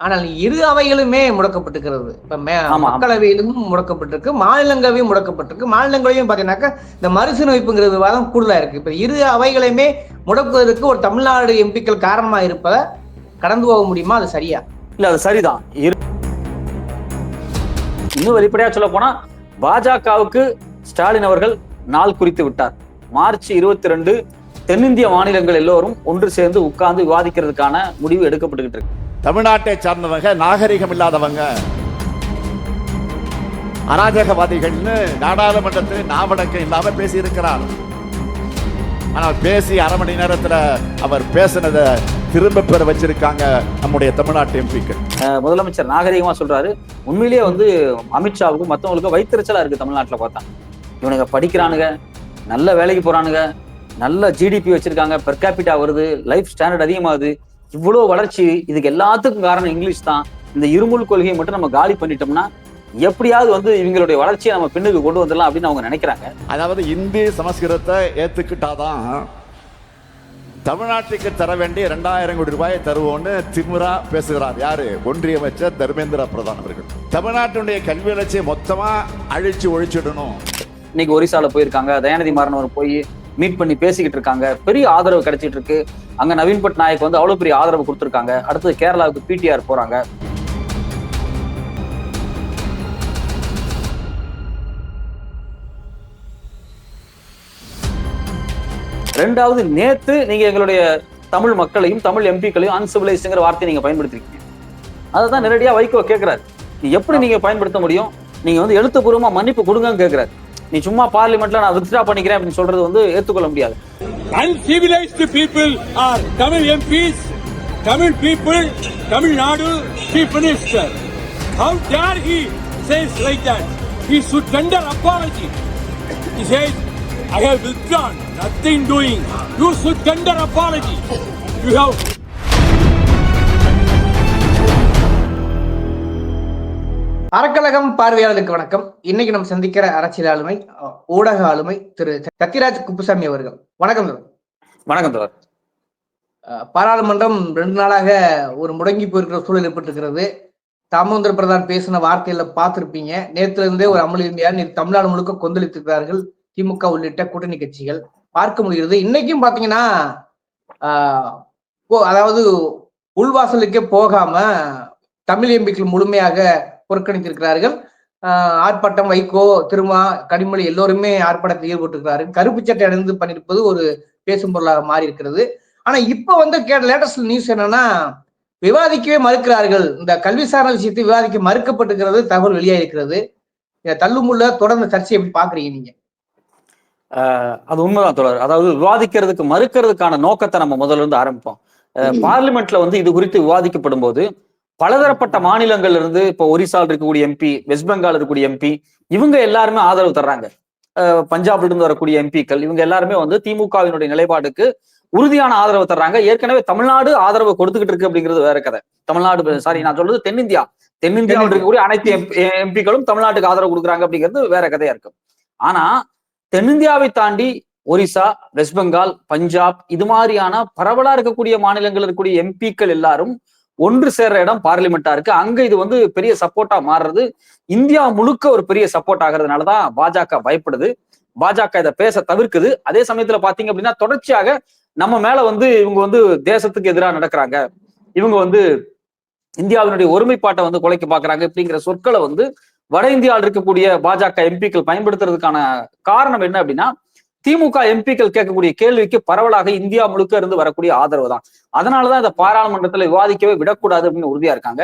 ஆனால் இரு அவைகளுமே முடக்கப்பட்டிருக்கிறது. இப்ப. மக்களவையிலும் முடக்கப்பட்டிருக்கு மாநிலங்களவையும் முடக்கப்பட்டிருக்கு. மாநிலங்களவையும் பாத்தீங்கன்னாக்கா இந்த மறுசீரமைப்புங்கிற விவாதம் கூடுதலா இருக்கு. இப்ப இரு அவைகளையுமே முடக்குவதற்கு ஒரு தமிழ்நாடு எம்பிக்கள் காரணமா இருப்பதை கடந்து போக முடியுமா? அது சரியா? இல்ல அது சரிதான். இன்னும் வெளிப்படையா சொல்ல போனா பாஜகவுக்கு ஸ்டாலின் அவர்கள் நாள் குறித்து விட்டார். மார்ச் இருபத்தி ரெண்டு தென்னிந்திய மாநிலங்கள் எல்லோரும் ஒன்று சேர்ந்து உட்கார்ந்து விவாதிக்கிறதுக்கான முடிவு எடுக்கப்பட்டுக்கிட்டு இருக்கு. தமிழ்நாட்டை சார்ந்தவங்க நாகரிகம் இல்லாதவங்க. அராஜகவாதிகள்னு நாடாளுமன்றத்தில் நாவடக்கம் இல்லாம பேசியிருக்கிறார். ஆனால் பேசி அரை மணி நேரத்தில் அவர் பேசினதை திரும்ப பெற வச்சிருக்காங்க நம்முடைய தமிழ்நாட்டு எம்பிக்கள். முதலமைச்சர் நாகரிகமா சொல்றாரு. உண்மையிலேயே வந்து அமித்ஷாவுக்கும் மற்றவங்களுக்கும் வைத்திருச்சலா இருக்கு தமிழ்நாட்டில் பார்த்தா. இவனுங்க படிக்கிறானுங்க நல்ல வேலைக்கு போறானுங்க நல்ல ஜிடிபி வச்சிருக்காங்க பெர் கேபிட்டா வருது லைஃப் ஸ்டாண்டர்ட் அதிகமாகுது. இவ்வளவு வளர்ச்சி இதுக்கு எல்லாத்துக்கும் காரணம் இங்கிலீஷ் தான். இந்த இருமுல் கொள்கையை மட்டும் நம்ம காலி பண்ணிட்டோம்னா எப்படியாவது வந்து இவங்களுடைய வளர்ச்சியை நம்ம பின்னுக்கு கொண்டு வந்துடலாம் அப்படின்னு அவங்க நினைக்கிறாங்க. அதாவது இந்தி சமஸ்கிருதத்தை ஏத்துக்கிட்டாதான் தமிழ்நாட்டுக்கு தர வேண்டிய ரெண்டாயிரம் கோடி ரூபாயை தருவோம்னு திமுறா பேசுகிறார். யாரு? ஒன்றிய அமைச்சர் தர்மேந்திர பிரதான் அவர்கள். தமிழ்நாட்டினுடைய கல்வி வளர்ச்சியை மொத்தமா அழிச்சு ஒழிச்சிடணும். இன்னைக்கு ஒரிசால போயிருக்காங்க. தயாநிதி மாறன் போய் மீட் பண்ணி பேசிக்கிட்டு இருக்காங்க. பெரிய ஆதரவு கிடைச்சிட்டு இருக்கு. அங்க நவீன் பட்நாயக் வந்து அவ்வளவு பெரிய ஆதரவு கொடுத்துருக்காங்க. அடுத்தது கேரளாவுக்கு பிடிஆர் போறாங்க. ரெண்டாவது நேத்து நீங்க எங்களுடைய தமிழ் மக்களையும் தமிழ் எம்பிக்களையும் அன்சிவிலைஸ்ங்கிற வார்த்தையை நீங்க பயன்படுத்திருக்கீங்க. அதை தான் நேரடியா வைகோ கேட்கிறாரு எப்படி நீங்க பயன்படுத்த முடியும்? நீங்க வந்து எழுத்துப்பூர்வமா மன்னிப்பு கொடுங்கன்னு கேட்கிறாரு நீ சும்மா பார்லிமெண்ட்ல நான் வித்ட்ரா பண்ணிக்கிறேன் அப்படின்னு சொல்றது வந்து ஏத்துக்கொள்ள முடியாது uncivilised people are Tamil MPs Tamil people Tamil Nadu chief minister how dare he says like that he should tender apology he says I have withdrawn nothing doing you should tender apology you have அறக்கழகம் பார்வையாளருக்கு வணக்கம். இன்னைக்கு நம்ம சந்திக்கிற அரசியல் ஆளுமை ஊடக ஆளுமை திரு சத்யராஜ் குப்புசாமி அவர்கள். வணக்கம். வணக்கம் தோழர் பாராளுமன்றம் ரெண்டு நாளாக ஒரு முடங்கி போயிருக்கிற சூழல் ஏற்பட்டிருக்கிறது. தாமோதர பிரதான் பேசின வார்த்தையில பார்த்திருப்பீங்க. நேத்துல இருந்தே ஒரு அமளி இந்தியா தமிழ்நாடு முழுக்க கொந்தளித்திருக்கிறார்கள் திமுக உள்ளிட்ட கூட்டணி கட்சிகள். பார்க்க முடிகிறது. இன்னைக்கும் பாத்தீங்கன்னா அதாவது உள்வாசலுக்கே போகாம தமிழ் எம்பிக்கள் முழுமையாக புறக்கணித்திருக்கிறார்கள். ஆர்ப்பாட்டம் வைகோ திருமா கனிமொழி எல்லோருமே ஆர்ப்பாட்டத்தில் ஈடுபட்டிருக்கிறார்கள். கருப்பு சட்டை அணிந்து பண்ணியிருப்பது ஒரு பேசும் பொருளாக மாறி இருக்கிறது ஆனா இப்ப வந்து கேட்ட லேட்டஸ்ட் நியூஸ் என்னன்னா விவாதிக்கவே மறுக்கிறார்கள். இந்த கல்வி சார்ந்த விஷயத்தை விவாதிக்க மறுக்கப்பட்டிருக்கிறது தகவல் வெளியாயிருக்கிறது. தள்ளுமுள்ள தொடர்ந்து சர்ச்சை எப்படி பாக்குறீங்க நீங்க? அது உண்மைதான் தோழர். அதாவது விவாதிக்கிறதுக்கு மறுக்கிறதுக்கான நோக்கத்தை நம்ம முதல்ல இருந்து ஆரம்பிப்போம். பார்லிமெண்ட்ல வந்து இது குறித்து விவாதிக்கப்படும் போது பலதரப்பட்ட மாநிலங்கள்ல இருந்து இப்போ ஒரிசால இருக்கக்கூடிய எம்பி வெஸ்ட் பெங்கால் இருக்கக்கூடிய எம்பி இவங்க எல்லாருமே ஆதரவு தர்றாங்க. பஞ்சாப்ல இருந்து வரக்கூடிய எம்பிக்கள் இவங்க எல்லாருமே வந்து திமுகவினுடைய நிலைப்பாடுக்கு உறுதியான ஆதரவு தர்றாங்க. ஏற்கனவே தமிழ்நாடு ஆதரவு கொடுத்துக்கிட்டு இருக்கு அப்படிங்கிறது வேற கதை. தமிழ்நாடு சாரி நான் சொல்றது தென்னிந்தியா. தென்னிந்தியாவில் இருக்கக்கூடிய அனைத்து எம்பிக்களும் தமிழ்நாட்டுக்கு ஆதரவு கொடுக்குறாங்க அப்படிங்கிறது வேற கதையா இருக்கு ஆனா தென்னிந்தியாவை தாண்டி ஒரிசா வெஸ்ட் பெங்கால் பஞ்சாப் இது மாதிரியான பரவலா இருக்கக்கூடிய மாநிலங்கள் இருக்கக்கூடிய எம்பிக்கள் எல்லாரும் ஒன்று சேர்ற இடம் பார்லிமெண்டா இருக்கு. அங்க இது வந்து பெரிய சப்போர்ட்டா மாறுறது. இந்தியா முழுக்க ஒரு பெரிய சப்போர்ட் ஆகிறதுனாலதான் பாஜக பயப்படுது. பாஜக இதை பேச தவிர்க்குது. அதே சமயத்துல பாத்தீங்க அப்படின்னா தொடர்ச்சியாக நம்ம மேல வந்து இவங்க வந்து தேசத்துக்கு எதிராக நடக்கிறாங்க. இவங்க வந்து இந்தியாவினுடைய ஒருமைப்பாட்டை வந்து குலைக்க பாக்குறாங்க இப்படிங்கிற சொற்களை வந்து வட இந்தியாவில் இருக்கக்கூடிய பாஜக எம்பிக்கள் பயன்படுத்துறதுக்கான காரணம் என்ன அப்படின்னா திமுக எம்பிக்கள் கேட்கக்கூடிய கேள்விக்கு பரவலாக இந்தியா முழுக்க இருந்து வரக்கூடிய ஆதரவு தான் அதனாலதான் இந்த பாராளுமன்றத்துல விவாதிக்கவே விடக்கூடாது அப்படின்னு உறுதியா இருக்காங்க.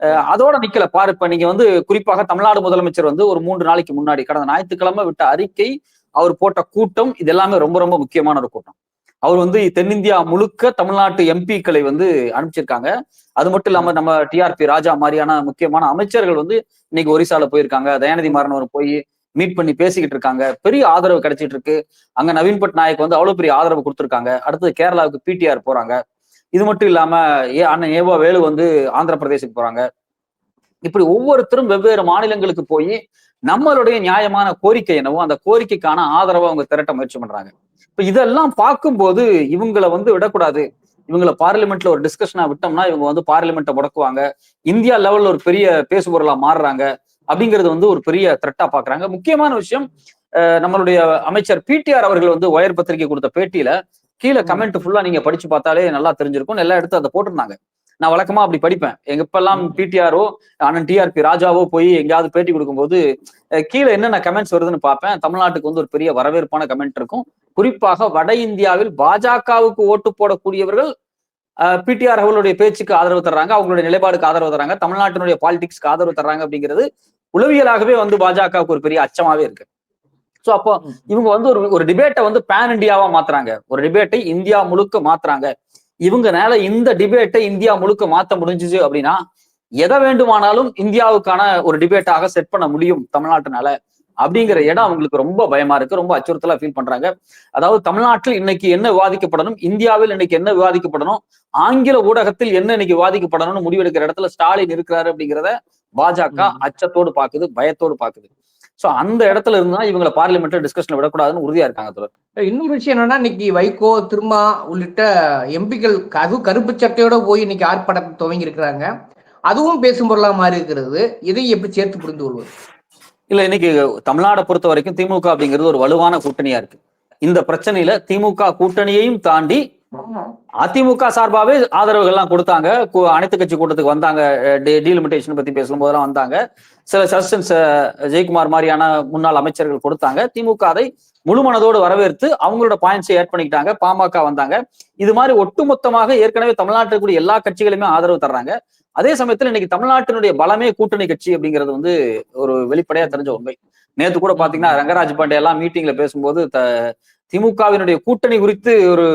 அஹ் அதோட நிக்கல. பாரு இப்ப நீங்க வந்து குறிப்பாக தமிழ்நாடு முதலமைச்சர் வந்து ஒரு மூன்று நாளைக்கு முன்னாடி கடந்த ஞாயிற்றுக்கிழமை விட்ட அறிக்கை அவர் போட்ட கூட்டம் இது எல்லாமே ரொம்ப ரொம்ப முக்கியமான ஒரு கூட்டம். அவர் வந்து தென்னிந்தியா முழுக்க தமிழ்நாட்டு எம்பிக்களை வந்து அனுப்பிச்சிருக்காங்க. அது மட்டும் இல்லாம நம்ம டிஆர்பி ராஜா மாதிரியான முக்கியமான அமைச்சர்கள் வந்து இன்னைக்கு ஒரிசால போயிருக்காங்க. தயாநிதி மாறன் போய் மீட் பண்ணி பேசிக்கிட்டு இருக்காங்க. பெரிய ஆதரவு கிடைச்சிட்டு இருக்கு. அங்க நவீன் பட்நாயக் வந்து அவ்வளவு பெரிய ஆதரவு கொடுத்துருக்காங்க. அடுத்தது கேரளாவுக்கு பிடிஆர் போறாங்க. இது மட்டும் இல்லாம ஏ அண்ணன் ஏவா வேலு வந்து ஆந்திர பிரதேசுக்கு போறாங்க. இப்படி ஒவ்வொருத்தரும் வெவ்வேறு மாநிலங்களுக்கு போய் நம்மளுடைய நியாயமான கோரிக்கை என்னவோ அந்த கோரிக்கைக்கான ஆதரவை அவங்க திரட்ட முயற்சி பண்றாங்க. இப்ப இதெல்லாம் பார்க்கும்போது இவங்களை வந்து விடக்கூடாது. இவங்களை பார்லிமெண்ட்ல ஒரு டிஸ்கஷனா விட்டோம்னா இவங்க வந்து பார்லிமெண்ட்டை முடக்குவாங்க. இந்தியா லெவல்ல ஒரு பெரிய பேசுபொருளா மாறுறாங்க. அப்படிங்கிறது வந்து ஒரு பெரிய த்ரெட்டா பாக்குறாங்க. முக்கியமான விஷயம் நம்மளுடைய அமைச்சர் பிடிஆர் அவர்கள் வந்து ஒயர் பத்திரிகை கொடுத்த பேட்டியில கீழே கமெண்ட் ஃபுல்லா நீங்க படிச்சு பார்த்தாலே நல்லா தெரிஞ்சிருக்கும். எல்லா எடுத்து அதை போட்டிருந்தாங்க. நான் வழக்கமா அப்படி படிப்பேன். எங்க இப்பெல்லாம் பிடிஆரோ அண்ணன் டிஆர்பி ராஜாவோ போய் எங்கேயாவது பேட்டி கொடுக்கும்போது கீழே என்னென்ன கமெண்ட்ஸ் வருதுன்னு பார்ப்பேன். தமிழ்நாட்டுக்கு வந்து ஒரு பெரிய வரவேற்பான கமெண்ட் இருக்கும். குறிப்பாக வட இந்தியாவில் பாஜகவுக்கு ஓட்டு போடக்கூடியவர்கள் பிடிஆர் அவர்களுடைய பேச்சுக்கு ஆதரவு தர்றாங்க. அவங்களுடைய நிலைப்பாடுக்கு ஆதரவு தர்றாங்க. தமிழ்நாட்டினுடைய பாலிடிக்ஸ்க்கு ஆதரவு தர்றாங்க அப்படிங்கிறது உளவியலாகவே வந்து பாஜகவுக்கு ஒரு பெரிய அச்சமாவே இருக்கு. சோ அப்போ இவங்க வந்து ஒரு ஒரு டிபேட்டை வந்து பேன் இந்தியாவா மாத்துறாங்க. ஒரு டிபேட்டை இந்தியா முழுக்க மாத்துறாங்க. இவங்கனால இந்த டிபேட்டை இந்தியா முழுக்க மாத்த முடிஞ்சுச்சு அப்படின்னா எதை வேண்டுமானாலும் இந்தியாவுக்கான ஒரு டிபேட்டாக செட் பண்ண முடியும் தமிழ்நாட்டுனால. அப்படிங்கிற இடம் அவங்களுக்கு ரொம்ப பயமா இருக்கு. ரொம்ப அச்சுறுத்தலா ஃபீல் பண்றாங்க. அதாவது தமிழ்நாட்டில் இன்னைக்கு என்ன விவாதிக்கப்படணும்? இந்தியாவில் இன்னைக்கு என்ன விவாதிக்கப்படணும்? ஆங்கில ஊடகத்தில் என்ன இன்னைக்கு விவாதிக்கப்படணும்னு முடிவெடுக்கிற இடத்துல ஸ்டாலின் இருக்கிறாரு அப்படிங்கிறத பாஜக அச்சத்தோடு பாக்குது பயத்தோடு பாக்குது சோ அந்த இடத்துல இருந்தா இவங்களை பார்லிமெண்ட்ல டிஸ்கஷன்ல விடக்கூடாதுன்னு உறுதியா இருக்காங்க தொடர் இன்னொரு விஷயம் என்னன்னா இன்னைக்கு வைகோ திருமா உள்ளிட்ட எம்பிக்கள் அதுவும் கருப்பு சட்டையோட போய் இன்னைக்கு ஆர்ப்பாட்டத்தை துவங்கி இருக்கிறாங்க. அதுவும் பேசும் பொருளா மாறி இருக்கிறது. இதை எப்படி சேர்த்து புரிந்து கொள்வது? இல்ல இன்னைக்கு தமிழ்நாடை பொறுத்த வரைக்கும் திமுக அப்படிங்கிறது ஒரு வலுவான கூட்டணியா இருக்கு. இந்த பிரச்சனையில திமுக கூட்டணியையும் தாண்டி அதிமுக சார்பாவே ஆதரவுகள்லாம் கொடுத்தாங்க. அனைத்து கட்சி கூட்டத்துக்கு வந்தாங்க. டீலிமிட்டேஷன் பத்தி பேசும்போதெல்லாம் வந்தாங்க. சில சஜஷன்ஸ் ஜெயக்குமார் மாதிரியான முன்னாள் அமைச்சர்கள் கொடுத்தாங்க. திமுக அதை முழு மனதோடு வரவேற்று அவங்களோட பாயிண்ட்ஸை ஏட் பண்ணிக்கிட்டாங்க. பாமக வந்தாங்க. இது மாதிரி ஒட்டுமொத்தமாக ஏற்கனவே தமிழ்நாட்டில் கூடிய எல்லா கட்சிகளுமே ஆதரவு தர்றாங்க. அதே சமயத்துல இன்னைக்கு தமிழ்நாட்டினுடைய பலமே கூட்டணி கட்சி அப்படிங்கிறது வந்து ஒரு வெளிப்படையா தெரிஞ்ச உண்மை. நேத்து கூட பாத்தீங்கன்னா ரங்கராஜ் பாண்டே எல்லாம் மீட்டிங்ல பேசும்போது திமுகவினுடைய கூட்டணி குறித்து ஒரு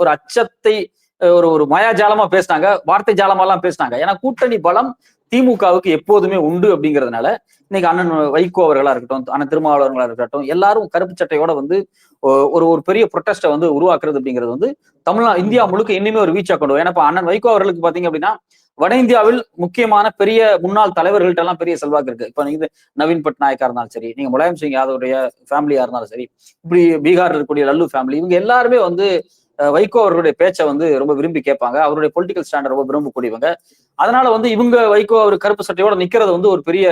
ஒரு அச்சத்தை ஒரு ஒரு மாயாஜாலமா பேசினாங்க வார்த்தை ஜாலமாலாம் பேசினாங்க ஏன்னா கூட்டணி பலம் திமுகவுக்கு எப்போதுமே உண்டு அப்படிங்கிறதுனால இன்னைக்கு அண்ணன் வைகோ அவர்களா இருக்கட்டும் அண்ணன் திருமாவளவர்களா இருக்கட்டும் எல்லாரும் கருப்பு சட்டையோட வந்து ஒரு ஒரு பெரிய ப்ரொட்டஸ்டை வந்து உருவாக்குறது அப்படிங்கிறது வந்து தமிழ்நா இந்தியா முழுக்க இன்னுமே ஒரு வீச்சா கொண்டு வரும். ஏன்னா அண்ணன் வைகோ அவர்களுக்கு பாத்தீங்க அப்படின்னா வட இந்தியாவில் முக்கியமான பெரிய முன்னாள் தலைவர்கள்ட்ட எல்லாம் பெரிய செல்வாக்கு இருக்கு. இப்ப நீங்க நவீன் பட்நாயக்கா இருந்தாலும் சரி நீங்க முலாயம் சிங் யாதவுடைய ஃபேமிலியா இருந்தாலும் சரி இப்படி பீகார் இருக்கக்கூடிய லல்லு ஃபேமிலி இவங்க எல்லாருமே வந்து வைகோ அவர்களுடைய பேச்சை வந்து ரொம்ப விரும்பி கேட்பாங்க. அவருடைய பொலிட்டிக்கல் ஸ்டாண்டர்ட் ரொம்ப விரும்பக்கூடியவங்க. அதனால வந்து இவங்க வைகோ அவர் கருப்பு சட்டையோட நிக்கிறது வந்து ஒரு பெரிய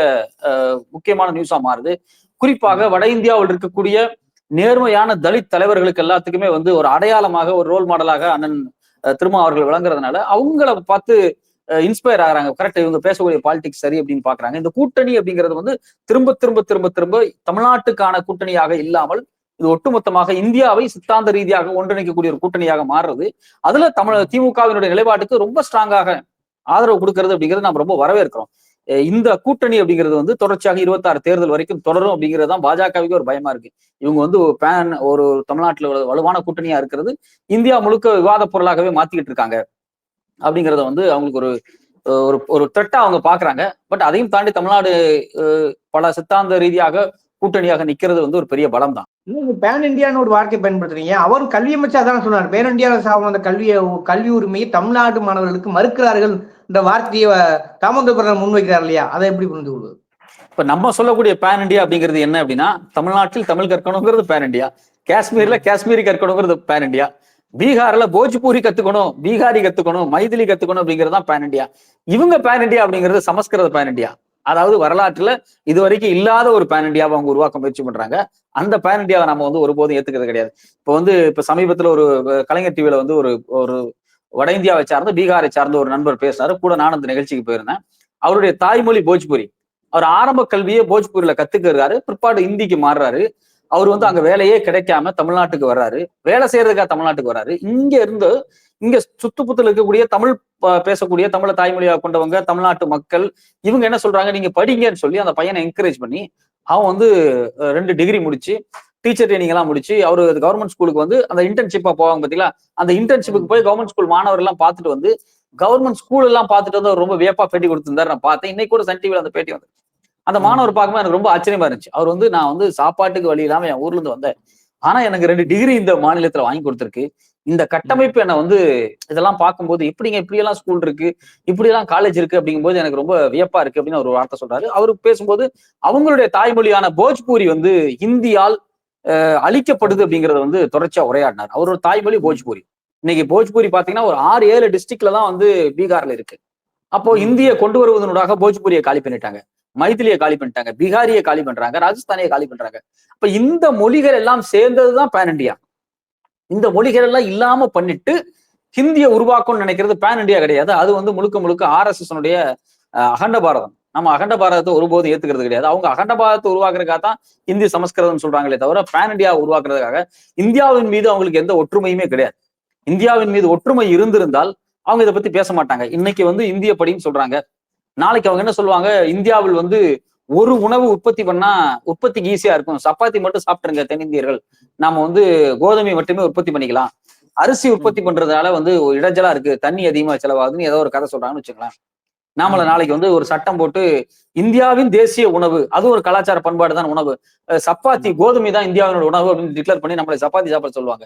முக்கியமான நியூஸா மாறுது. குறிப்பாக வட இந்தியாவில் இருக்கக்கூடிய நேர்மையான தலித் தலைவர்களுக்கு எல்லாத்துக்குமே வந்து ஒரு அடையாளமாக ஒரு ரோல் மாடலாக அண்ணன் திருமா அவர்கள் விளங்குறதுனால அவங்கள பார்த்து இன்ஸ்பயர் ஆகிறாங்க. கரெக்ட் இவங்க பேசக்கூடிய பாலிடிக்ஸ் சரி அப்படின்னு பாக்குறாங்க இந்த கூட்டணி அப்படிங்கிறது வந்து திரும்ப திரும்ப திரும்ப திரும்ப தமிழ்நாட்டுக்கான கூட்டணியாக இல்லாமல் இது ஒட்டுமொத்தமாக இந்தியாவை சித்தாந்த ரீதியாக ஒன்றிணைக்கக்கூடிய ஒரு கூட்டணியாக மாறுறது. அதுல தமிழ் திமுகவினுடைய நிலைப்பாட்டுக்கு ரொம்ப ஸ்ட்ராங்காக ஆதரவு கொடுக்கறது அப்படிங்கிறது நம்ம ரொம்ப வரவேற்கிறோம். இந்த கூட்டணி அப்படிங்கிறது வந்து தொடர்ச்சியாக இருபத்தாறு தேர்தல் வரைக்கும் தொடரும் அப்படிங்கிறது தான் பாஜகவுக்கு ஒரு பயமா இருக்கு. இவங்க வந்து ஒரு பேன் ஒரு தமிழ்நாட்டில் வலுவான கூட்டணியா இருக்கிறது. இந்தியா முழுக்க விவாத பொருளாகவே மாத்திக்கிட்டு இருக்காங்க. அப்படிங்கறத வந்து அவங்களுக்கு ஒரு ஒரு ஒரு த்ரெட்டா அவங்க பாக்குறாங்க. பட் அதையும் தாண்டி தமிழ்நாடு பல சித்தாந்த ரீதியாக கூட்டணியாக நிக்கிறது வந்து ஒரு பெரிய பலம் தான் நீங்க பேன் இந்தியான்னு ஒரு வார்த்தை பயன்படுத்துறீங்க. அவர் கல்வி அமைச்சர் அதான் சொன்னார். பேன் சார்ந்த அந்த கல்வியை கல்வி உரிமையை தமிழ்நாடு மாணவர்களுக்கு மறுக்கிறார்கள் என்ற வார்த்தையை தாமோதர பிரதமர் முன்வைக்கிறார் இல்லையா? அதை எப்படி புரிந்து கொள்வது? இப்ப நம்ம சொல்லக்கூடிய பேன் இந்தியா அப்படிங்கிறது என்ன அப்படின்னா தமிழ்நாட்டில் தமிழ் கற்கணுங்கிறது பேன் இந்தியா காஷ்மீர்ல காஷ்மீரி கற்கணுங்கிறது பேன் இந்தியா பீகார்ல போஜ்பூரி கத்துக்கணும் பீகாரி கத்துக்கணும் மைதிலி கத்துக்கணும் அப்படிங்கிறது தான் பேன் இண்டியா இவங்க பேன் இண்டியா அப்படிங்கிறது சமஸ்கிருத பேன் இண்டியா அதாவது வரலாற்றுல இது வரைக்கும் இல்லாத ஒரு பேன் இண்டியாவை அவங்க உருவாக்க முயற்சி பண்றாங்க. அந்த பேன் இண்டியாவை நம்ம வந்து ஒருபோதும் ஏத்துக்கிறது கிடையாது. இப்போ வந்து இப்ப சமீபத்துல ஒரு கலைஞர் டிவியில வந்து ஒரு ஒரு வட இந்தியாவை சார்ந்த பீகாரை சார்ந்த ஒரு நண்பர் பேசினாரு. கூட நான் அந்த நிகழ்ச்சிக்கு போயிருந்தேன். அவருடைய தாய்மொழி போஜ்பூரி. அவர் ஆரம்ப கல்வியை போஜ்பூரில கத்துக்கிறாரு. பிற்பாடு இந்திக்கு மாறுறாரு. அவர் வந்து அங்க வேலையே கிடைக்காம தமிழ்நாட்டுக்கு வர்றாரு. வேலை செய்யறதுக்காக தமிழ்நாட்டுக்கு வர்றாரு. இங்க இருந்து இங்க சுத்துப்புத்துல இருக்கக்கூடிய தமிழ் பேசக்கூடிய தமிழை தாய்மொழியாக கொண்டவங்க தமிழ்நாட்டு மக்கள் இவங்க என்ன சொல்றாங்க? நீங்க படிங்கன்னு சொல்லி அந்த பையனை என்கரேஜ் பண்ணி அவன் வந்து ரெண்டு டிகிரி முடிச்சு டீச்சர் ட்ரைனிங் எல்லாம் முடிச்சு அவரு கவர்மெண்ட் ஸ்கூலுக்கு வந்து அந்த இன்டர்ன்ஷிப்பா போவாங்க பாத்தீங்களா? அந்த இன்டர்ன்ஷிப்புக்கு போய் கவர்மெண்ட் ஸ்கூல் மாணவர் எல்லாம் பார்த்துட்டு வந்து கவர்மெண்ட் ஸ்கூல் எல்லாம் பார்த்துட்டு வந்து அவர் ரொம்ப வேப்பா பேட்டி கொடுத்திருந்தாரு. நான் பார்த்தேன். இன்னைக்கு கூட சன் டிவியில அந்த பேட்டி வந்து அந்த மாணவர் பார்க்கும்போது எனக்கு ரொம்ப ஆச்சரியமா இருந்துச்சு. அவர் வந்து நான் வந்து சாப்பாட்டுக்கு வழி இல்லாம என் ஊர்ல இருந்து வந்தேன். ஆனா எனக்கு ரெண்டு டிகிரி இந்த மாநிலத்துல வாங்கி கொடுத்துருக்கு. இந்த கட்டமைப்பு என்ன வந்து இதெல்லாம் பார்க்கும்போது எப்படிங்க இப்படி எல்லாம் ஸ்கூல் இருக்கு? இப்படி எல்லாம் காலேஜ் இருக்கு? அப்படிங்கும்போது எனக்கு ரொம்ப வியப்பா இருக்கு அப்படின்னு ஒரு வார்த்தை சொல்றாரு. அவரு பேசும்போது அவங்களுடைய தாய்மொழியான போஜ்பூரி வந்து ஹிந்தியால் அஹ், அழிக்கப்படுது அப்படிங்கறத வந்து தொடர்ச்சியா உரையாடினார். அவரோட தாய்மொழி போஜ்பூரி. இன்னைக்கு போஜ்பூரி பாத்தீங்கன்னா ஒரு ஆறு ஏழு டிஸ்ட்ரிக்ட்ல தான் வந்து பீகார்ல இருக்கு. அப்போ இந்திய கொண்டு வருவதனூடாக போஜ்பூரியை காலி பண்ணிட்டாங்க. மைதிலியை காலி பண்ணிட்டாங்க பீகாரியை காலி பண்றாங்க ராஜஸ்தானியை காலி பண்றாங்க. அப்ப இந்த மொழிகள் எல்லாம் சேர்ந்ததுதான் பேன் இண்டியா இந்த மொழிகள் எல்லாம் இல்லாம பண்ணிட்டு ஹிந்தியை உருவாக்கும்னு நினைக்கிறது பேன் இண்டியா கிடையாது. அது வந்து முழுக்க முழுக்க ஆர்எஸ்எஸ் அகண்ட பாரதம். நம்ம அகண்ட பாரதத்தை ஒருபோதும் ஏத்துக்கிறது கிடையாது. அவங்க அகண்ட பாரதத்தை உருவாக்குறதுக்காக தான் இந்தி சமஸ்கிருதம் சொல்றாங்களே தவிர பேன் இண்டியா உருவாக்குறதுக்காக இந்தியாவின் மீது அவங்களுக்கு எந்த ஒற்றுமையுமே கிடையாது. இந்தியாவின் மீது ஒற்றுமை இருந்திருந்தால் அவங்க இதை பத்தி பேச மாட்டாங்க. இன்னைக்கு வந்து இந்திய படின்னு சொல்றாங்க. நாளைக்கு அவங்க என்ன சொல்லுவாங்க? இந்தியாவில் வந்து ஒரு உணவு உற்பத்தி பண்ணா உற்பத்திக்கு ஈஸியா இருக்கும். சப்பாத்தி மட்டும் சாப்பிட்டுருங்க தென்னிந்தியர்கள். நாம வந்து கோதுமை மட்டுமே உற்பத்தி பண்ணிக்கலாம். அரிசி உற்பத்தி பண்றதால வந்து இடைஞ்சலா இருக்கு. தண்ணி அதிகமா செலவாகுதுன்னு ஏதோ ஒரு கதை சொல்றாங்கன்னு வச்சுக்கலாம் நாமள நாளைக்கு வந்து ஒரு சட்டம் போட்டு இந்தியாவின் தேசிய உணவு அது ஒரு கலாச்சார பண்பாடு தான் உணவு. சப்பாத்தி கோதுமை தான் இந்தியாவினோட உணவு அப்படின்னு டிக்ளேர் பண்ணி நம்மளை சப்பாத்தி சாப்பிட சொல்லுவாங்க.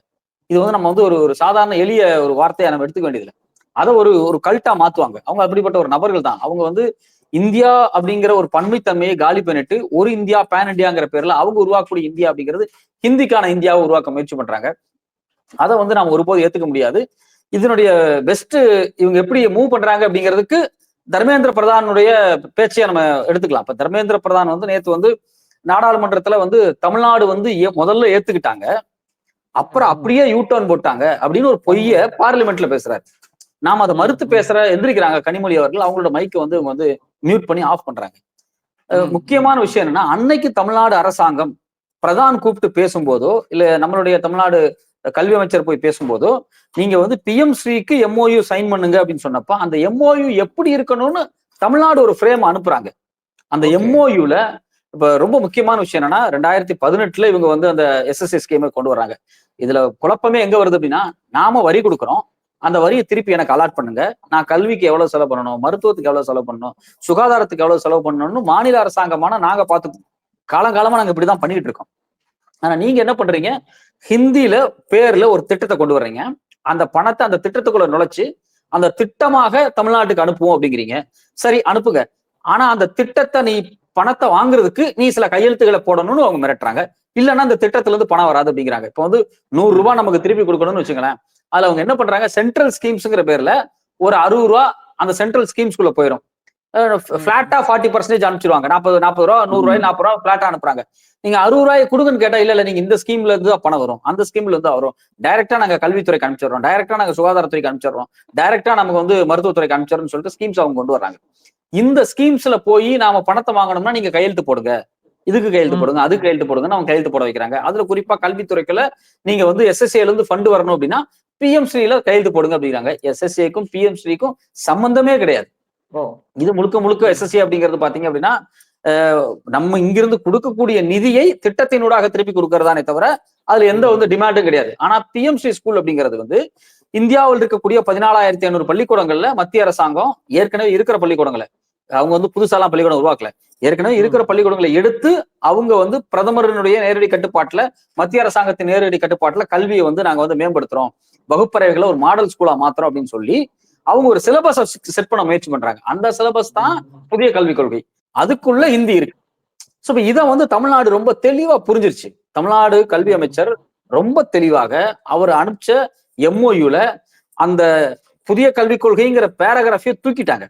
இது வந்து நம்ம வந்து ஒரு ஒரு சாதாரண எளிய ஒரு வார்த்தையை நம்ம எடுத்துக்க வேண்டியதில்லை. அதை ஒரு ஒரு கல்ட்டா மாத்துவாங்க. அவங்க அப்படிப்பட்ட ஒரு நபர்கள் தான். அவங்க வந்து இந்தியா அப்படிங்கிற ஒரு பன்மைத்தன்மையை காலி பண்ணிட்டு ஒரு இந்தியா பேன் இந்தியாங்கிற பேர்ல அவங்க உருவாக்கக்கூடிய இந்தியா அப்படிங்கிறது ஹிந்திக்கான இந்தியாவை உருவாக்க முயற்சி பண்றாங்க. அதை வந்து நாம ஒருபோது ஏத்துக்க முடியாது. இதனுடைய பெஸ்ட் இவங்க எப்படி மூவ் பண்றாங்க அப்படிங்கிறதுக்கு தர்மேந்திர பிரதானுடைய பேச்சையை நம்ம எடுத்துக்கலாம். இப்ப தர்மேந்திர பிரதான் வந்து நேத்து வந்து நாடாளுமன்றத்துல வந்து தமிழ்நாடு வந்து ஏ- முதல்ல ஏத்துக்கிட்டாங்க. அப்புறம் அப்படியே யூ டர்ன் போட்டாங்க அப்படின்னு ஒரு பொய்ய பார்லிமெண்ட்ல பேசுறாரு. நாம அதை மறுத்து பேசுற எந்திரிக்கிறாங்க கனிமொழி அவர்கள் அவங்களோட மைக்கை வந்து வந்து மியூட் பண்ணி ஆஃப் பண்றாங்க. முக்கியமான விஷயம் என்னன்னா அன்னைக்கு தமிழ்நாடு அரசாங்கம் பிரதான் கூப்பிட்டு பேசும்போதோ இல்ல நம்மளுடைய தமிழ்நாடு கல்வி அமைச்சர் போய் பேசும்போதோ நீங்க வந்து பிஎம் ஸ்ரீக்கு எம்ஓயு சைன் பண்ணுங்க அப்படின்னு சொன்னப்ப அந்த எம்ஓயு எப்படி இருக்கணும்னு தமிழ்நாடு ஒரு ஃப்ரேம் அனுப்புறாங்க. அந்த. எம்ஓயுல இப்ப ரொம்ப முக்கியமான விஷயம் என்னன்னா ரெண்டாயிரத்தி பதினெட்டுல இவங்க வந்து அந்த எஸ்எஸ்சி ஸ்கீமை கொண்டு வர்றாங்க. இதுல குழப்பமே எங்க வருது அப்படின்னா நாம வரி கொடுக்குறோம். அந்த வரியை திருப்பி எனக்கு அலாட் பண்ணுங்க. நான் கல்விக்கு எவ்வளவு செலவு பண்ணணும் மருத்துவத்துக்கு எவ்வளவு செலவு பண்ணணும் சுகாதாரத்துக்கு எவ்வளவு செலவு பண்ணணும்னு மாநில அரசாங்கமான நாங்க பார்த்து காலங்காலமா நாங்க இப்படிதான் பண்ணிட்டு இருக்கோம். ஆனா நீங்க என்ன பண்றீங்க? ஹிந்தியில பேர்ல ஒரு திட்டத்தை கொண்டு வர்றீங்க. அந்த பணத்தை அந்த திட்டத்துக்குள்ள நுழைச்சு அந்த திட்டமாக தமிழ்நாட்டுக்கு அனுப்புவோம் அப்படிங்கிறீங்க. சரி அனுப்புங்க. ஆனா அந்த திட்டத்தை நீ பணத்தை வாங்குறதுக்கு நீ சில கையெழுத்துக்களை போடணும்னு அவங்க மிரட்டுறாங்க. இல்லைன்னா அந்த திட்டத்துல இருந்து பணம் வராது அப்படிங்கிறாங்க. இப்போ வந்து நூறு ரூபாய் நமக்கு திருப்பி கொடுக்கணும்னு வச்சுங்களேன் அதுல அவங்க என்ன பண்றாங்க? சென்ட்ரல் ஸ்கீம்ஸ்ங்கிற பேர்ல ஒரு அறுபது ரூபா அந்த சென்ட்ரல் ஸ்கீம்ஸ்குள்ள போயிடும் பிளாட்டா ஃபார்ட்டி பர்சன்டேஜ் அனுப்பிச்சிருவாங்க. நாற்பது நாற்பது ரூபா நூறு ரூபாய் நாற்பது ரூபா ஃபிளாட்டா அனுப்புறாங்க. நீங்க அறுபது ரூபாய் கொடுங்கன்னு கேட்டா இல்ல இல்ல நீங்க இந்த ஸ்கீம்ல இருந்து தான் பணம் வரும். அந்த ஸ்கீம்ல இருந்து வரும். டைரக்டா நாங்க கல்வித்துறைக்கு அனுப்பிச்சிடுறோம் டைரக்டா நாங்க சுகாதாரத்துறைக்கு அனுப்பிச்சிடுறோம் டைரக்டா நமக்கு வந்து மருத்துவத்துறைக்கு அனுப்பிச்சிடுறோம்னு சொல்லிட்டு ஸ்கீம்ஸ் அவங்க கொண்டு வர்றாங்க. இந்த ஸ்கீம்ஸ்ல போய் நாம பணத்தை வாங்கணும்னா நீங்க கையெழுத்து போடுங்க. இதுக்கு கையெழுத்து போடுங்க. அதுக்கு கையெழுத்து போடுங்கன்னு அவங்க கையெழுத்து போட வைக்கிறாங்க. அதுல குறிப்பா கல்வித்துறைக்குள்ள நீங்க வந்து எஸ்எஸ்ஏல இருந்து ஃபண்ட் வரணும் அப்படின்னா பிஎம்ஸ்ரீல கையெழுத்து போடுங்க அப்படிங்கிறாங்க. எஸ்எஸ்ஏக்கும் பிஎம்ஸ்ரீக்கும் சம்பந்தமே கிடையாது. இது முழுக்க முழுக்க எஸ்எஸ்சி அப்படிங்கிறது பாத்தீங்க அப்படின்னா நம்ம இங்கிருந்து கொடுக்கக்கூடிய நிதியை திட்டத்தினூடாக திருப்பி கொடுக்கறதானே தவிர அதுல எந்த வந்து டிமாண்டும் கிடையாது. ஆனா பிஎம்சி ஸ்கூல் அப்படிங்கிறது வந்து இந்தியாவில் இருக்கக்கூடிய பதினாலாயிரத்தி ஐநூறு பள்ளிக்கூடங்கள்ல மத்திய அரசாங்கம் ஏற்கனவே இருக்கிற பள்ளிக்கூடங்களை அவங்க வந்து புதுசாலாம் பள்ளிக்கூடம் உருவாக்கல. ஏற்கனவே இருக்கிற பள்ளிக்கூடங்களை எடுத்து அவங்க வந்து பிரதமரினுடைய நேரடி கட்டுப்பாட்டுல மத்திய அரசாங்கத்தின் நேரடி கட்டுப்பாட்டுல கல்வியை வந்து நாங்க வந்து மேம்படுத்துறோம். வகுப்பறைகளை ஒரு மாடல் ஸ்கூலா மாத்துறோம் அப்படின்னு சொல்லி அவங்க ஒரு சிலபஸ் செட் பண்ண முயற்சி பண்றாங்க. அந்த சிலபஸ் தான் புதிய கல்விக் கொள்கை. அதுக்குள்ள ஹிந்தி இருக்கு. சோ இப்ப இதை வந்து தமிழ்நாடு ரொம்ப தெளிவா புரிஞ்சிருச்சு. தமிழ்நாடு கல்வி அமைச்சர் ரொம்ப தெளிவாக அவர் அனுப்பிச்ச எம்ஓயுல அந்த புதிய கல்விக் கொள்கைங்கிற பேராகிராஃபியை தூக்கிட்டாங்க.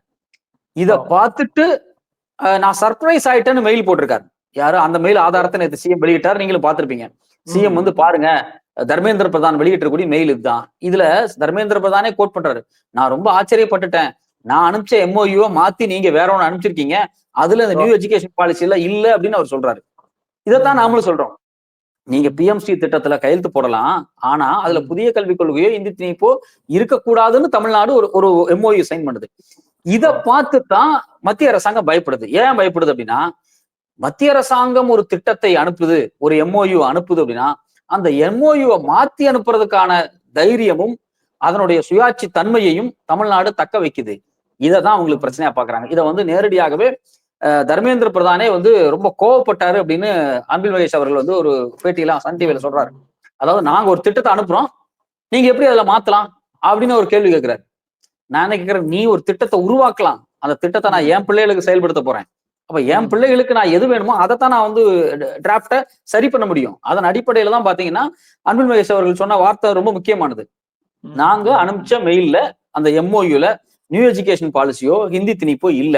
இத பார்த்துட்டு நான் சர்ப்ரைஸ் ஆயிட்டேன்னு மெயில் போட்டிருக்காரு. யாரு? அந்த மெயில் ஆதாரத்தை நேற்று சிஎம் வெளியிட்டார். நீங்களும் பார்த்திருப்பீங்க. சிஎம் வந்து பாருங்க தர்மேந்திர பிரதான் வெளியிட்டக்கூடிய மெயில் இதுதான். இதுல தர்மேந்திர பிரதானே கோட் பண்றாரு. நான் ரொம்ப ஆச்சரியப்பட்டுட்டேன். நான் அனுப்பிச்ச எம்ஓயூவை மாத்தி நீங்க வேற ஒண்ணு அனுப்பிச்சிருக்கீங்க. அதுல இந்த நியூ எஜுகேஷன் பாலிசில இல்ல அப்படின்னு அவர் சொல்றாரு. இதைத்தான் நாமளும் சொல்றோம். நீங்க பிஎம்சி திட்டத்துல கையெழுத்து போடலாம். ஆனா அதுல புதிய கல்விக் கொள்கையோ இந்தி திணிப்போ இருக்கக்கூடாதுன்னு தமிழ்நாடு ஒரு ஒரு எம்ஓயு சைன் பண்ணுது. இத பார்த்து தான் மத்திய அரசாங்கம் பயப்படுது. ஏன் பயப்படுது அப்படின்னா மத்திய அரசாங்கம் ஒரு திட்டத்தை அனுப்புது ஒரு எம்ஓயு அனுப்புது அப்படின்னா அந்த எம்ஓயுவை மாத்தி அனுப்புறதுக்கான தைரியமும் அதனுடைய சுயாட்சி தன்மையையும் தமிழ்நாடு தக்க வைக்குது. இதை தான் அவங்களுக்கு பிரச்சனையா பாக்குறாங்க. இதை வந்து நேரடியாகவே அஹ், தர்மேந்திர பிரதானே வந்து ரொம்ப கோவப்பட்டாரு அப்படின்னு அன்பில் மகேஷ் அவர்கள் வந்து ஒரு பேட்டியெல்லாம் சன் டிவியில சொல்றாரு. அதாவது நாங்க ஒரு திட்டத்தை அனுப்புறோம். நீங்க எப்படி அதுல மாத்தலாம்? அப்படின்னு ஒரு கேள்வி கேட்கிறாரு நான் என்ன கேட்கிறேன் நீ ஒரு திட்டத்தை உருவாக்கலாம். அந்த திட்டத்தை நான் என் பிள்ளைகளுக்கு செயல்படுத்த போறேன். அப்ப என் பிள்ளைகளுக்கு நான் எது வேணுமோ அதைத்தான் நான் வந்து டிராஃப்டை சரி பண்ண முடியும். அதன் அடிப்படையில தான் பாத்தீங்கன்னா அன்பில் மகேஷ் அவர்கள் சொன்ன வார்த்தை ரொம்ப முக்கியமானது. நாங்க அனுப்பிச்ச மெயில்ல அந்த எம்ஓயுல நியூ எஜுகேஷன் பாலிசியோ ஹிந்தி திணிப்போ இல்ல.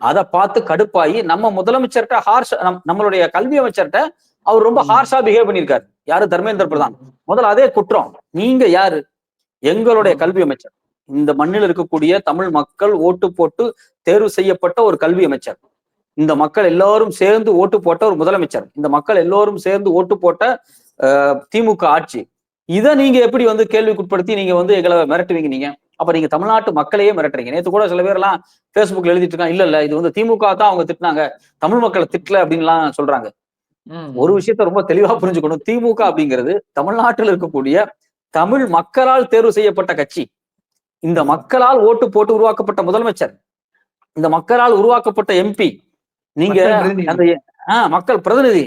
அதை பார்த்து கடுப்பாயி நம்ம முதலமைச்சர்கிட்ட ஹார்ஷ் நம்மளுடைய கல்வி அமைச்சர்கிட்ட அவர் ரொம்ப ஹார்ஷா பிஹேவ் பண்ணியிருக்காரு யாரு? தர்மேந்திர பிரதான். முதல்ல அதே குற்றம். நீங்க யாரு? எங்களுடைய கல்வி அமைச்சர். இந்த மண்ணில் இருக்கக்கூடிய தமிழ் மக்கள் ஓட்டு போட்டு தேர்வு செய்யப்பட்ட ஒரு கல்வி அமைச்சர். இந்த மக்கள் எல்லாரும் சேர்ந்து ஓட்டு போட்ட ஒரு முதலமைச்சர். இந்த மக்கள் எல்லோரும் சேர்ந்து ஓட்டு போட்ட திமுக ஆட்சி. இதை நீங்க எப்படி வந்து கேள்விக்குட்படுத்தி நீங்க வந்து எங்களை மிரட்டுவீங்க நீங்க? அப்ப நீங்க தமிழ்நாட்டு மக்களையே மிரட்டுறீங்க. நேத்து கூட சில பேர் எல்லாம் Facebookல எழுதிட்டு இருக்காங்க இல்ல இல்ல இது வந்து திமுக தான் அவங்க திட்டினாங்க. தமிழ் மக்களை திட்டல அப்படின்லாம் சொல்றாங்க. ஒரு விஷயத்த ரொம்ப தெளிவா புரிஞ்சுக்கணும். திமுக அப்படிங்கிறது தமிழ்நாட்டில் இருக்கக்கூடிய தமிழ் மக்களால் தேர்வு செய்யப்பட்ட கட்சி. இந்த மக்களால் ஓட்டு போட்டு உருவாக்கப்பட்ட முதலமைச்சர். இந்த மக்களால் உருவாக்கப்பட்ட எம்பி. நீங்க. அந்த ஆஹ் மக்கள் பிரதிநிதி.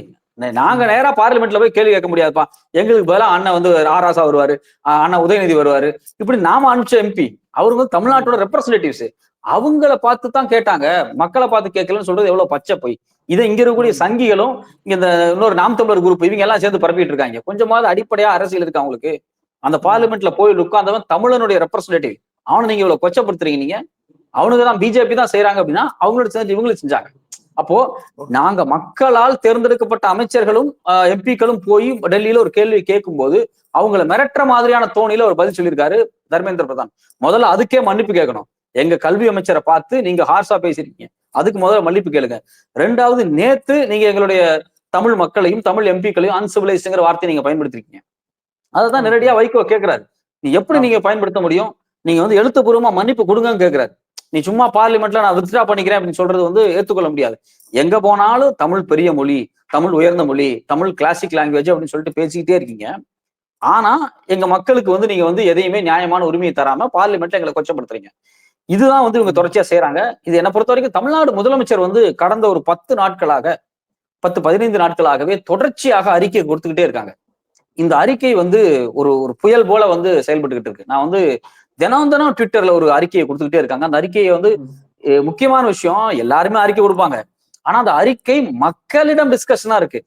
நாங்க நேரா பார்லிமெண்ட்ல போய் கேள்வி கேட்க முடியாதுப்பா. எங்களுக்கு பதிலா அண்ணன் வந்து ஆராசா வருவாரு ஆஹ் அண்ணன் உதயநிதி வருவாரு. இப்படி நாம அனுப்பிச்ச எம்பி அவரு வந்து தமிழ்நாட்டோட ரெப்ரசன்டேட்டிவ்ஸ் அவங்கள பார்த்து தான் கேட்டாங்க. மக்களை பார்த்து கேட்கலன்னு சொல்றது எவ்வளவு பச்சை போய். இதை இங்க இருக்கக்கூடிய சங்கிகளும் இங்க இந்த இன்னொரு நாம் தமிழர் குரூப் இவங்க எல்லாம் சேர்ந்து பரப்பிட்டு இருக்காங்க. கொஞ்சமாவது அடிப்படையா அரசியல் இருக்கு அவங்களுக்கு? அந்த பார்லிமெண்ட்ல போய் உட்கார்ந்தவன் தமிழனுடைய ரெப்ரசன்டேட்டிவ் அவனை நீங்க இவ்வளவு கொச்சப்படுத்துறீங்க நீங்க? அவனுக்கு தான் பிஜேபி தான் செய்யறாங்க அப்படின்னா அவங்களோட சேர்ந்து இவங்களும் செஞ்சாங்க. அப்போ நாங்க மக்களால் தேர்ந்தெடுக்கப்பட்ட அமைச்சர்களும் எம்பிக்களும் போய் டெல்லியில ஒரு கேள்வி கேட்கும்போது அவங்கள மிரட்டுற மாதிரியான தோணியில ஒரு பதில் சொல்லியிருக்காரு தர்மேந்திர பிரதான். முதல்ல அதுக்கே மன்னிப்பு கேட்கணும். எங்க கல்வி அமைச்சரை பார்த்து நீங்க ஹார்ஷா பேசிருக்கீங்க அதுக்கு முதல்ல மன்னிப்பு கேளுங்க. ரெண்டாவது நேத்து நீங்க எங்களுடைய தமிழ் மக்களையும் தமிழ் எம்பிக்களையும் அன்சிவிலைஸ்ங்கிற வார்த்தையை நீங்க பயன்படுத்திருக்கீங்க. அதைதான் நேரடியா வைகோ கேட்கிறாரு. நீ எப்படி நீங்க பயன்படுத்த முடியும்? நீங்க வந்து எழுத்துப்பூர்வமா மன்னிப்பு கொடுங்கன்னு கேட்கிறாரு. நீ சும்மா பார்லிமெண்ட்ல நான் வித்ட்ரா பண்ணிக்கிறேன் அப்படின்னு சொல்றது வந்து ஏத்துக்கொள்ள முடியாது. எங்க போனாலும் தமிழ் பெரிய மொழி தமிழ் உயர்ந்த மொழி தமிழ் கிளாசிக் லாங்குவேஜ் அப்படின்னு சொல்லிட்டு பேசிக்கிட்டே இருக்கீங்க. ஆனா எங்க மக்களுக்கு வந்து நீங்க வந்து எதையுமே நியாயமான உரிமையை தராம பார்லிமெண்ட்ல எங்களை கொச்சப்படுத்துறீங்க. இதுதான் வந்து இவங்க தொடர்ச்சியா செய்யறாங்க இது என்னை பொறுத்த வரைக்கும் தமிழ்நாடு முதலமைச்சர் வந்து கடந்த ஒரு பத்து நாட்களாக பத்து பதினைந்து நாட்களாகவே தொடர்ச்சியாக அறிக்கை கொடுத்துக்கிட்டே இருக்காங்க. இந்த அறிக்கை வந்து ஒரு ஒரு புயல் போல வந்து செயல்பட்டுக்கிட்டு இருக்கு. நான் வந்து தினம் தினம் ட்விட்டர்ல ஒரு அறிக்கையை கொடுத்துக்கிட்டே இருக்காங்க. அந்த அறிக்கையை வந்து முக்கியமான விஷயம் எல்லாருமே அறிக்கை கொடுப்பாங்க. ஆனா அந்த அறிக்கை மக்களிடம் டிஸ்கஷனா இருக்கு.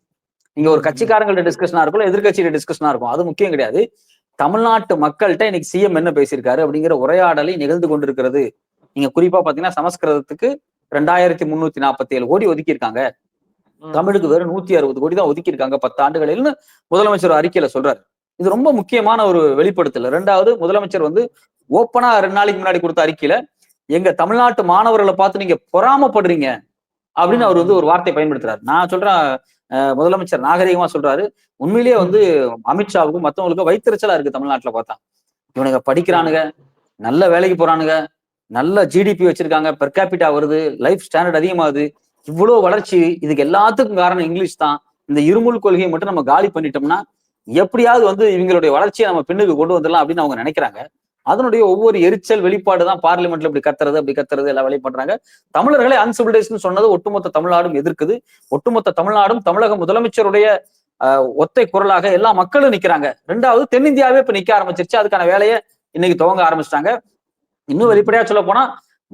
இங்க ஒரு கட்சிக்காரங்கள்ட்ட டிஸ்கஷனா இருக்கும் இல்ல எதிர்க்கட்சியில டிஸ்கஷனா இருக்கும். அது முக்கியம் கிடையாது. தமிழ்நாட்டு மக்கள்கிட்ட இன்னைக்கு சிஎம் என்ன பேசியிருக்காரு அப்படிங்கிற உரையாடலை நிகழ்ந்து கொண்டிருக்கிறது. நீங்க குறிப்பா பாத்தீங்கன்னா சமஸ்கிருதத்துக்கு ரெண்டாயிரத்தி முன்னூத்தி நாற்பத்தி ஏழு கோடி ஒதுக்கியிருக்காங்க. தமிழுக்கு வெறும் நூத்தி அறுபது கோடி தான் ஒதுக்கியிருக்காங்க பத்து ஆண்டுகளில்னு முதலமைச்சர் ஒரு அறிக்கையில சொல்றாரு. இது ரொம்ப முக்கியமான ஒரு வெளிப்படுத்தல். ரெண்டாவது முதலமைச்சர் வந்து ஓப்பனா ரெண்டு நாளைக்கு முன்னாடி கொடுத்த அறிக்கையில எங்க தமிழ்நாட்டு மாணவர்களை பார்த்து நீங்க பொறாமப்படுறீங்க அப்படின்னு அவர் வந்து ஒரு வார்த்தை பயன்படுத்துறாரு. நான் சொல்றேன் முதலமைச்சர் நாகரிகமா சொல்றாரு. உண்மையிலேயே வந்து அமித்ஷாவுக்கும் மத்தவங்களுக்கும் வைத்திருச்சலா இருக்கு தமிழ்நாட்டுல பார்த்தா. இவனுங்க படிக்கிறானுங்க நல்ல வேலைக்கு போறானுங்க நல்ல ஜிடிபி வச்சிருக்காங்க பெர் கேபிட்டா வருது லைஃப் ஸ்டாண்டர்ட் அதிகமாகுது. இவ்வளவு வளர்ச்சி இதுக்கு எல்லாத்துக்கும் காரணம் இங்கிலீஷ் தான். இந்த இருமுல் கொள்கையை மட்டும் நம்ம காலி பண்ணிட்டோம்னா எப்படியாவது வந்து இவங்களுடைய வளர்ச்சியை நம்ம பின்னுக்கு கொண்டு வந்துடலாம் அப்படின்னு அவங்க நினைக்கிறாங்க. அதனுடைய ஒவ்வொரு எரிச்சல் வெளிப்பாடு தான் பார்லிமெண்ட்ல இப்படி கத்துறது அப்படி கத்துறது எல்லாம் வெளிப்படுறாங்க தமிழர்களை அன்சிவிலைஸ்னு சொன்னது ஒட்டுமொத்த தமிழ்நாடும் எதிர்க்குது. ஒட்டுமொத்த தமிழ்நாடும் தமிழக முதலமைச்சருடைய ஒத்தை குரலாக எல்லா மக்களும் நிக்கிறாங்க. ரெண்டாவது தென்னிந்தியாவே இப்ப நிக்க ஆரம்பிச்சிருச்சு. அதுக்கான வேலையை இன்னைக்கு துவங்க ஆரம்பிச்சிட்டாங்க. இன்னும் வெளிப்படையா சொல்ல போனா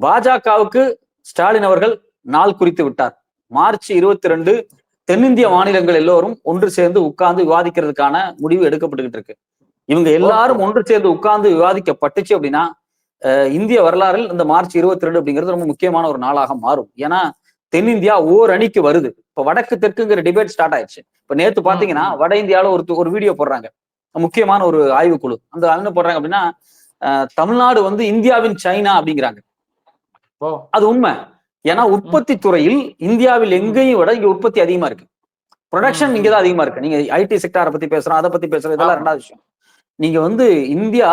பாஜகவுக்கு ஸ்டாலின் அவர்கள் நாள் குறித்து விட்டார். மார்ச் இருபத்தி ரெண்டு தென்னிந்திய மாநிலங்கள் எல்லோரும் ஒன்று சேர்ந்து உட்கார்ந்து விவாதிக்கிறதுக்கான முடிவு எடுக்கப்பட்டுக்கிட்டு இருக்கு. இவங்க எல்லாரும் ஒன்று சேர்ந்து உட்கார்ந்து விவாதிக்கப்பட்டுச்சு அப்படின்னா இந்திய வரலாறில் இந்த மார்ச் இருபத்தி ரெண்டு அப்படிங்கிறது ரொம்ப முக்கியமான ஒரு நாளாக மாறும். ஏன்னா தென்னிந்தியா ஓர் அணிக்கு வருது. இப்ப வடக்கு தெற்குங்கிற டிபேட் ஸ்டார்ட் ஆயிடுச்சு. இப்ப நேத்து பாத்தீங்கன்னா வட இந்தியால ஒரு ஒரு வீடியோ போடுறாங்க. முக்கியமான ஒரு ஆய்வுக்குழு. அந்த என்ன போடுறாங்க அப்படின்னா தமிழ்நாடு வந்து இந்தியாவின் சைனா அப்படிங்கிறாங்க. அது உண்மை. ஏன்னா உற்பத்தி துறையில் இந்தியாவில் எங்கேயும் விட இங்க உற்பத்தி அதிகமா இருக்கு. ப்ரொடக்ஷன். இங்கதான் அதிகமா இருக்கு. நீங்க ஐடி செக்டாரை பத்தி பேசுறோம் அதை பத்தி பேசுறோம் இதெல்லாம். ரெண்டாவது விஷயம். நீங்க வந்து இந்தியா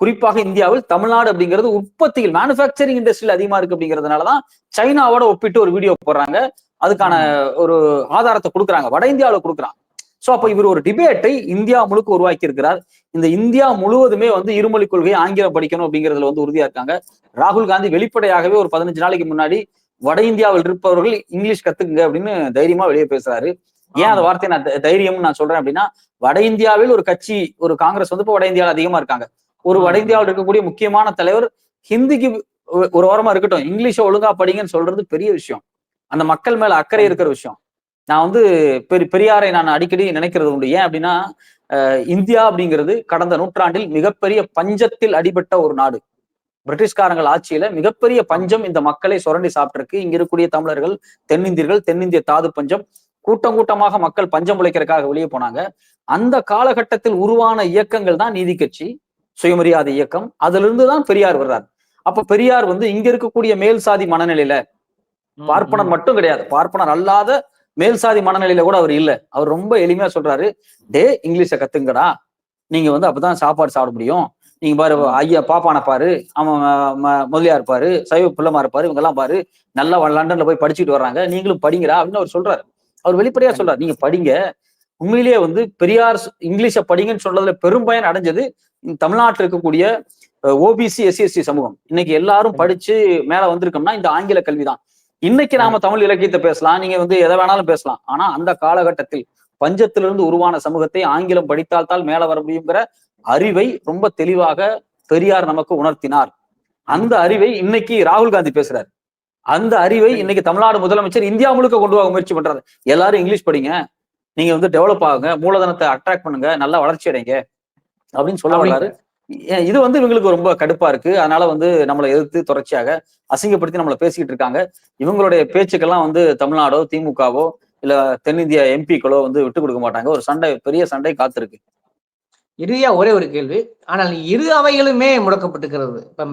குறிப்பாக இந்தியாவில் தமிழ்நாடு அப்படிங்கிறது உற்பத்தியில் மேனுஃபேக்சரிங் இண்டஸ்ட்ரியில் அதிகமா இருக்கு அப்படிங்கிறதுனாலதான் சைனாவோட ஒப்பிட்டு ஒரு வீடியோ போடுறாங்க. அதுக்கான ஒரு ஆதாரத்தை கொடுக்குறாங்க. வட இந்தியாவில் கொடுக்குறாங்க சோ அப்ப இவர் ஒரு டிபேட்டை இந்தியா முழுக்க உருவாக்கி இருக்கிறார் இந்த இந்தியா முழுவதுமே வந்து இருமொழி கொள்கை ஆங்கிலம் படிக்கணும் அப்படிங்கிறதுல வந்து உறுதியா இருக்காங்க. ராகுல் காந்தி வெளிப்படையாகவே ஒரு பதினஞ்சு நாளைக்கு முன்னாடி வட இந்தியாவில் இருப்பவர்கள் இங்கிலீஷ் கத்துக்குங்க அப்படின்னு தைரியமா வெளியே பேசுறாரு. ஏன் அந்த வார்த்தையை நான் தை- தைரியம்னு நான் சொல்றேன் அப்படின்னா வட இந்தியாவில் ஒரு கட்சி ஒரு காங்கிரஸ் வந்து இப்போ வட இந்தியாவில் அதிகமா இருக்காங்க. ஒரு வட இந்தியாவில் இருக்கக்கூடிய முக்கியமான தலைவர் ஹிந்திக்கு ஒரு ஓரமா இருக்கட்டும் இங்கிலீஷை ஒழுங்கா படிங்கன்னு சொல்றது பெரிய விஷயம். அந்த மக்கள் மேல அக்கறை இருக்கிற விஷயம். நான் வந்து பெரி பெரியாரை நான் அடிக்கடி நினைக்கிறது உண்டு. ஏன் அப்படின்னா அஹ் இந்தியா அப்படிங்கிறது கடந்த நூற்றாண்டில் மிகப்பெரிய பஞ்சத்தில் அடிபட்ட ஒரு நாடு. பிரிட்டிஷ்காரங்கள் ஆட்சியில மிகப்பெரிய பஞ்சம் இந்த மக்களை சுரண்டி சாப்பிட்டிருக்கு. இங்க இருக்கக்கூடிய தமிழர்கள் தென்னிந்தியர்கள் தென்னிந்திய தாது பஞ்சம் கூட்டம் கூட்டமாக மக்கள் பஞ்சம் உழைக்கிறதுக்காக வெளியே போனாங்க. அந்த காலகட்டத்தில் உருவான இயக்கங்கள் தான் நீதி கட்சி சுயமரியாதை இயக்கம். அதுல இருந்து தான் பெரியார் வர்றார். அப்ப பெரியார் வந்து இங்க இருக்கக்கூடிய மேல் சாதி மனநிலையில பார்ப்பனர் மட்டும் கிடையாது. பார்ப்பனர் அல்லாத மேல் சாதி மனநிலையில கூட அவர் இல்ல. அவர் ரொம்ப எளிமையா சொல்றாரு. டே இங்கிலீஷை கத்துங்கடா. நீங்க வந்து அப்பதான் சாப்பாடு சாப்பிட முடியும். நீங்க பாரு ஐயா பாப்பான பாரு. அவன் ம- ம- முதலியார் பாரு. சைவ பிள்ளைமா இருப்பாரு. இவங்க எல்லாம் பாரு. நல்லா லண்டன்ல போய் படிச்சுட்டு வர்றாங்க. நீங்களும் படிங்கடா. அப்படின்னு அவர் சொல்றாரு. அவர் வெளிப்படையா சொல்றாரு நீங்க படிங்க. உண்மையிலேயே வந்து பெரியார் இங்கிலீஷை படிங்கன்னு சொல்றதுல பெரும்பயன் அடைஞ்சது தமிழ்நாட்டில் இருக்கக்கூடிய ஓபிசி எஸ்சி எஸ்டி சமூகம். இன்னைக்கு எல்லாரும் படிச்சு மேல வந்திருக்கோம்னா இந்த ஆங்கில கல்விதான் இன்னைக்கு நாம தமிழ் இலக்கியத்தை பேசலாம். நீங்க வந்து எதை வேணாலும் பேசலாம். ஆனா அந்த காலகட்டத்தில் பஞ்சத்திலிருந்து உருவான சமூகத்தை ஆங்கிலம் படித்தால்தான் மேல வர முடியுங்கிற அறிவை ரொம்ப தெளிவாக பெரியார் நமக்கு உணர்த்தினார். அந்த அறிவை இன்னைக்கு ராகுல் காந்தி பேசுறாரு. அந்த அறிவை இன்னைக்கு தமிழ்நாடு முதலமைச்சர் இந்தியா முழுக்க கொண்டு போக முயற்சி பண்றாரு. எல்லாரும் இங்கிலீஷ் படிங்க. நீங்க வந்து டெவலப் ஆகுங்க. மூலதனத்தை அட்ராக்ட் பண்ணுங்க. நல்லா வளர்ச்சி அடைங்க. அப்படின்னு சொல்ல வர்றாரு. இது வந்து இவங்களுக்கு ரொம்ப கடுப்பா இருக்கு. அதனால வந்து நம்மளை எதிர்த்து தொடர்ச்சியாக அசிங்கப்படுத்தி நம்மளை பேசிக்கிட்டு இருக்காங்க. இவங்களுடைய பேச்சுக்கெல்லாம் வந்து தமிழ்நாடோ திமுகவோ இல்ல தென்னிந்திய எம்பிக்களோ வந்து விட்டு கொடுக்க மாட்டாங்க. ஒரு சண்டை பெரிய சண்டை காத்திருக்கு. இறுதியா ஒரே ஒரு கேள்வி. ஆனால் இரு அவைகளுமே முடக்கப்பட்டிருக்கிறது. இப்ப.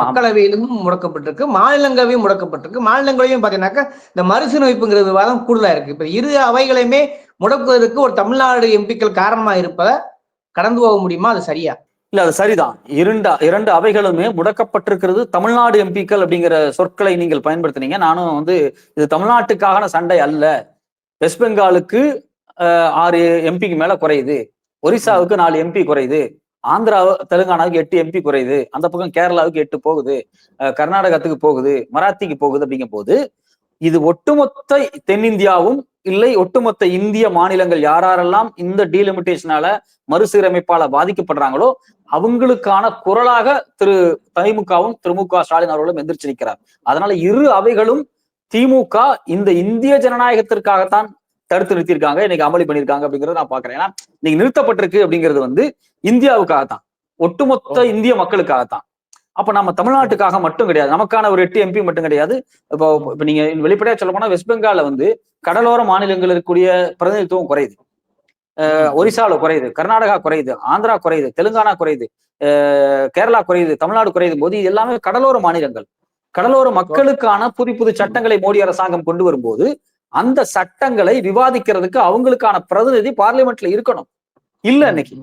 மக்களவையிலும் முடக்கப்பட்டிருக்கு மாநிலங்களவையும் முடக்கப்பட்டிருக்கு. மாநிலங்களவையும் பாத்தீங்கன்னாக்கா இந்த மறுசீர் வைப்புங்கிற விவாதம் கூடுதலா இருக்கு. இப்ப இரு அவைகளையுமே முடக்குவதற்கு ஒரு தமிழ்நாடு எம்பிக்கள் காரணமா இருப்பதை கடந்து போக முடியுமா? அது சரியா? இல்ல அது சரிதான். இரண்டு இரண்டு அவைகளுமே முடக்கப்பட்டிருக்கிறது தமிழ்நாடு எம்பிக்கள் அப்படிங்கிற சொற்களை நீங்கள் பயன்படுத்தினீங்க. நானும் வந்து இது தமிழ்நாட்டுக்கான சண்டை அல்ல. வெஸ்ட் பெங்காலுக்கு ஆறு எம்பிக்கு மேல குறையுது. ஒரிசாவுக்கு நாலு எம்பி குறையுது. ஆந்திரா தெலுங்கானாவுக்கு எட்டு எம்பி குறையுது. அந்த பக்கம் கேரளாவுக்கு எட்டு போகுது. அஹ், கர்நாடகத்துக்கு போகுது. மராத்திக்கு போகுது அப்படிங்கும் போது இது ஒட்டுமொத்த தென்னிந்தியாவும் இல்லை ஒட்டுமொத்த இந்திய மாநிலங்கள் யாரெல்லாம் இந்த டீலிமிட்டேஷனால மறுசீரமைப்பால பாதிக்கப்படுறாங்களோ அவங்களுக்கான குரலாக திரு திமுகவும் திரு மு க ஸ்டாலின் அவர்களும் எந்திரிச்சு நிற்கிறார் அதனால இரு அவைகளும் திமுக இந்த இந்திய ஜனநாயகத்திற்காகத்தான் தடுத்து நிறுத்தியிருக்காங்க இன்னைக்கு அமளி பண்ணியிருக்காங்க அப்படிங்கறத நான் பாக்குறேன் ஏன்னா இன்னைக்கு நிறுத்தப்பட்டிருக்கு அப்படிங்கிறது வந்து இந்தியாவுக்காகத்தான். ஒட்டுமொத்த இந்திய மக்களுக்காகத்தான். அப்ப நம்ம தமிழ்நாட்டுக்காக மட்டும் கிடையாது. நமக்கான ஒரு எட்டு எம்பி மட்டும் கிடையாது. இப்போ இப்ப நீங்க வெளிப்படையா சொல்ல போனா வெஸ்ட் பெங்கால்ல வந்து கடலோர மாநிலங்கள் இருக்கக்கூடிய பிரதிநிதித்துவம் குறையுது. ஒரிசால குறையுது கர்நாடகா குறையுது ஆந்திரா குறையுது தெலுங்கானா குறையுது கேரளா குறையுது தமிழ்நாடு குறையுது. போது இது எல்லாமே கடலோர மாநிலங்கள். கடலோர மக்களுக்கான புது புது சட்டங்களை மோடி அரசாங்கம் கொண்டு வரும்போது அந்த சட்டங்களை விவாதிக்கிறதுக்கு அவங்களுக்கான பிரதிநிதி பார்லிமெண்ட்ல இருக்கணும். இல்ல இன்னைக்கு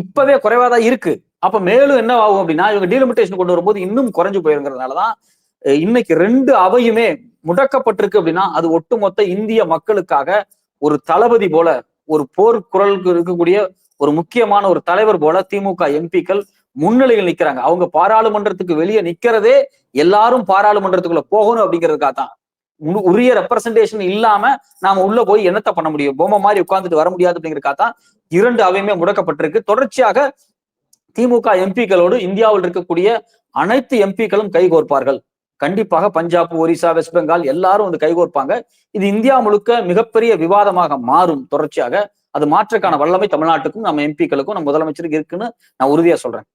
இப்பவே குறைவாதான் இருக்கு. அப்ப மேலும் என்ன ஆகும் அப்படின்னா இவங்க டீலிமிட்டேஷன் கொண்டு வரும்போது இன்னும் குறைஞ்சு போயிருங்கிறதுனாலதான் இன்னைக்கு ரெண்டு அவையுமே முடக்கப்பட்டிருக்கு அப்படின்னா அது ஒட்டுமொத்த இந்திய மக்களுக்காக ஒரு தளபதி போல ஒரு போர் குரலுக்கு இருக்கக்கூடிய ஒரு முக்கியமான ஒரு தலைவர் போல திமுக எம்பிக்கள் முன்னிலையில் நிக்கிறாங்க. அவங்க பாராளுமன்றத்துக்கு வெளியே நிக்கிறதே எல்லாரும் பாராளுமன்றத்துக்குள்ள போகணும் அப்படிங்கிறதுக்காக தான் உரிய ரெப்ரசன்டேஷன் இல்லாம நாம உள்ள போய் என்னத்த பண்ண முடியும்? பொம்மை மாதிரி உட்கார்ந்துட்டு வர முடியாது அப்படிங்கிறதுக்காக தான் இரண்டு அவையுமே முடக்கப்பட்டிருக்கு. தொடர்ச்சியாக திமுக எம்பிக்களோடு இந்தியாவில் இருக்கக்கூடிய அனைத்து எம்பிக்களும் கைகோர்ப்பார்கள். கண்டிப்பாக பஞ்சாப் ஒரிசா வெஸ்ட் பெங்கால் எல்லாரும் வந்து கைகோர்ப்பாங்க. இது இந்தியா முழுக்க மிகப்பெரிய விவாதமாக மாறும் தொடர்ச்சியாக. அது மாற்றுக்கான வல்லமை தமிழ்நாட்டுக்கும் நம்ம எம்பிக்களுக்கும் நம்ம முதலமைச்சருக்கு இருக்குன்னு நான் உறுதியா சொல்றேன்.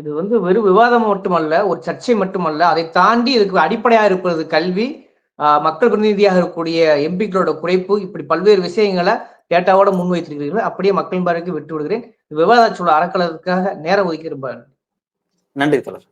இது வந்து வெறும் விவாதம் மட்டுமல்ல ஒரு சர்ச்சை மட்டுமல்ல அதை தாண்டி இதுக்கு அடிப்படையா இருப்பது கல்வி மக்கள் பிரதிநிதியாக இருக்கக்கூடிய எம்பிக்களோட குறைப்பு இப்படி பல்வேறு விஷயங்களை டேட்டாவோட முன்வைத்திருக்கிறீர்கள். அப்படியே மக்கள் பார்வைக்கு விட்டு விடுகிறேன் விவாத சூழல் அறக்கலத்துக்காக நேரம் ஒதுக்கி ரொம்ப நன்றி தொடர்